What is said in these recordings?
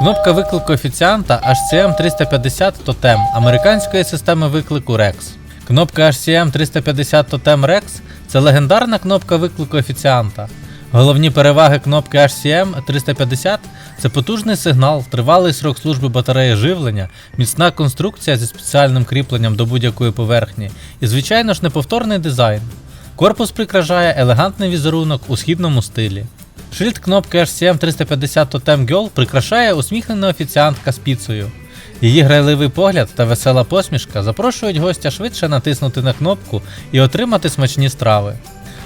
Кнопка виклику офіціанта HCM 350 Totem американської системи виклику REX. Кнопка HCM 350 Totem REX це легендарна кнопка виклику офіціанта. Головні переваги кнопки HCM 350 це потужний сигнал, тривалий срок служби батареї живлення, міцна конструкція зі спеціальним кріпленням до будь-якої поверхні і, звичайно ж, неповторний дизайн. Корпус прикрашає елегантний візерунок у східному стилі. Шильд кнопки HCM 350 Totem Girl прикрашає усміхнена офіціантка з піцею. Її грайливий погляд та весела посмішка запрошують гостя швидше натиснути на кнопку і отримати смачні страви.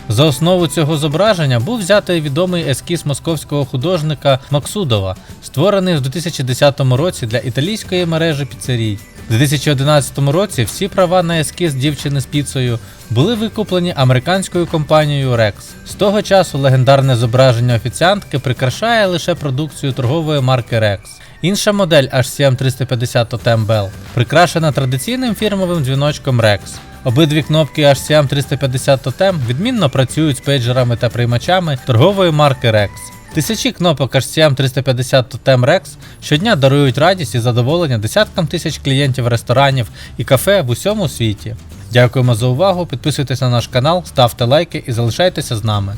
За основу цього зображення був взятий відомий ескіз московського художника Максудова, створений в 2010 році для італійської мережі піцерій. У 2011 році всі права на ескіз дівчини з піцею були викуплені американською компанією Rex. З того часу легендарне зображення офіціантки прикрашає лише продукцію торгової марки Rex. Інша модель HCM 350 Totem Bell прикрашена традиційним фірмовим дзвіночком Rex. Обидві кнопки HCM 350 Totem відмінно працюють з пейджерами та приймачами торгової марки Rex. Тисячі кнопок HCM 350 Totem Rex щодня дарують радість і задоволення десяткам тисяч клієнтів ресторанів і кафе в усьому світі. Дякуємо за увагу, підписуйтесь на наш канал, ставте лайки і залишайтеся з нами.